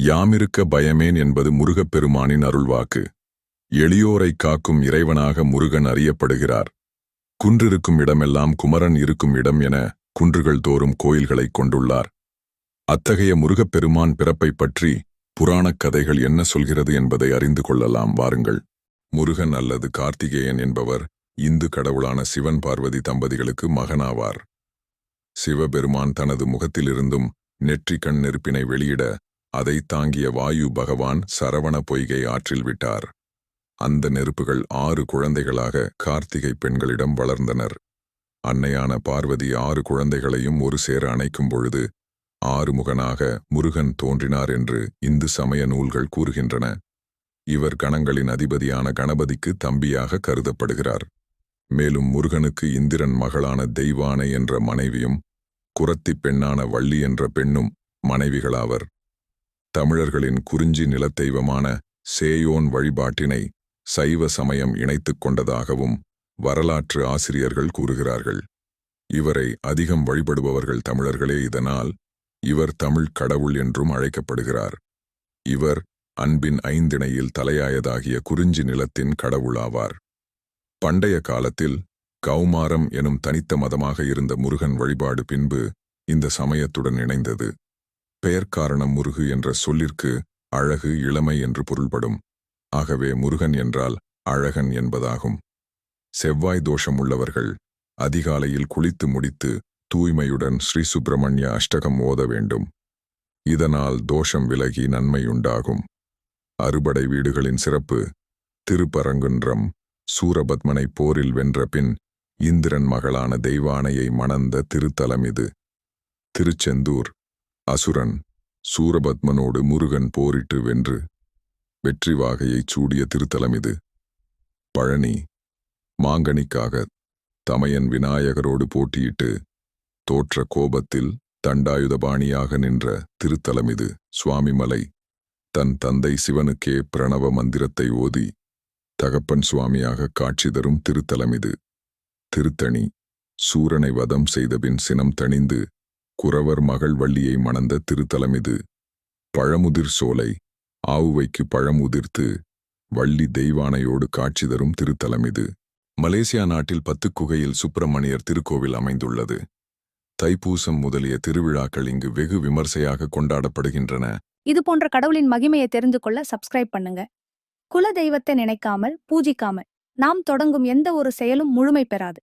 யாமிருக்க பயமேன் என்பது முருகப்பெருமானின் அருள்வாக்கு. எளியோரை காக்கும் இறைவனாக முருகன் அறியப்படுகிறார். குன்றிருக்கும் இடமெல்லாம் குமரன் இருக்கும் இடம் என குன்றுகள் தோறும் கோயில்களைக் கொண்டுள்ளார். அத்தகைய முருகப்பெருமான் பிறப்பைப் பற்றி புராணக் கதைகள் என்ன சொல்கிறது என்பதை அறிந்து கொள்ளலாம் வாருங்கள். முருகன் அல்லது கார்த்திகேயன் என்பவர் இந்து கடவுளான சிவன் பார்வதி தம்பதிகளுக்கு மகனாவார். சிவபெருமான் தனது முகத்திலிருந்தும் நெற்றிக்கண் நெருப்பினை வெளியிட அதைத் தாங்கிய வாயு பகவான் சரவண பொய்கை ஆற்றில் விட்டார். அந்த நெருப்புகள் ஆறு குழந்தைகளாக கார்த்திகை பெண்களிடம் வளர்ந்தனர். அன்னையான பார்வதி ஆறு குழந்தைகளையும் ஒரு சேர அணைக்கும் பொழுது ஆறுமுகனாக முருகன் தோன்றினார் என்று இந்து சமய நூல்கள் கூறுகின்றன. இவர் கணங்களின் அதிபதியான கணபதிக்கு தம்பியாக கருதப்படுகிறார். மேலும் முருகனுக்கு இந்திரன் மகளான தெய்வானை என்ற மனைவியும் குரத்திப் பெண்ணான வள்ளி என்ற பெண்ணும் மனைவிகளாவர். தமிழர்களின் குறிஞ்சி நிலத்தெய்வமான சேயோன் வழிபாட்டினை சைவ சமயம் இணைத்துக் கொண்டதாகவும் வரலாற்று ஆசிரியர்கள் கூறுகிறார்கள். இவரை அதிகம் வழிபடுபவர்கள் தமிழர்களே இதனால் இவர் தமிழ் கடவுள் என்றும் அழைக்கப்படுகிறார். இவர் அன்பின் ஐந்திணையில் தலையாயதாகிய குறிஞ்சி நிலத்தின் கடவுளாவார் பண்டைய காலத்தில் கௌமாரம் எனும் தனித்த மதமாக இருந்த முருகன் வழிபாடு பின்பு இந்த சமயத்துடன் இணைந்தது. பெயர் காரணம் முருகு என்ற சொல்லிற்கு அழகு இளமை என்று பொருள்படும். ஆகவே முருகன் என்றால் அழகன் என்பதாகும். செவ்வாய் தோஷம் உள்ளவர்கள் அதிகாலையில் குளித்து முடித்து தூய்மையுடன் ஸ்ரீ சுப்பிரமணிய அஷ்டகம் ஓத வேண்டும். இதனால் தோஷம் விலகி நன்மையுண்டாகும் அறுபடை வீடுகளின் சிறப்பு திருப்பரங்குன்றம் சூரபத்மனை போரில் வென்ற பின் இந்திரன் மகளான தெய்வானையை மணந்த திருத்தலம் இது. திருச்செந்தூர் அசுரன் சூரபத்மனோடு முருகன் போரிட்டு வென்று வெற்றி வாகையைச் சூடிய திருத்தலம் இது. பழனி மாங்கனிக்காக தமையன் விநாயகரோடு போட்டியிட்டு தோற்ற கோபத்தில் தண்டாயுதபாணியாக நின்ற திருத்தலம் இது. சுவாமிமலை தன் தந்தை சிவனுக்கே பிரணவ மந்திரத்தை ஓதி தகப்பன் சுவாமியாக காட்சி தரும் திருத்தலம் இது. திருத்தணி சூரனை வதம் செய்தபின் சினம் தணிந்து குறவர் மகள் வள்ளியை மணந்த திருத்தலமிது. பழமுதிர் சோலை ஆவுவைக்கு பழமுதிர்த்து வள்ளி தெய்வானையோடு காட்சி தரும் திருத்தலமிது. மலேசியா நாட்டில் பத்து குகையில் சுப்பிரமணியர் திருக்கோவில் அமைந்துள்ளது. தைப்பூசம் முதலிய திருவிழாக்கள் இங்கு வெகு விமர்சையாக கொண்டாடப்படுகின்றன. இது போன்ற கடவுளின் மகிமையை தெரிந்து கொள்ள சப்ஸ்கிரைப் பண்ணுங்க. குல தெய்வத்தை நினைக்காமல் பூஜிக்காமல் நாம் தொடங்கும் எந்த ஒரு செயலும் முழுமை பெறாது.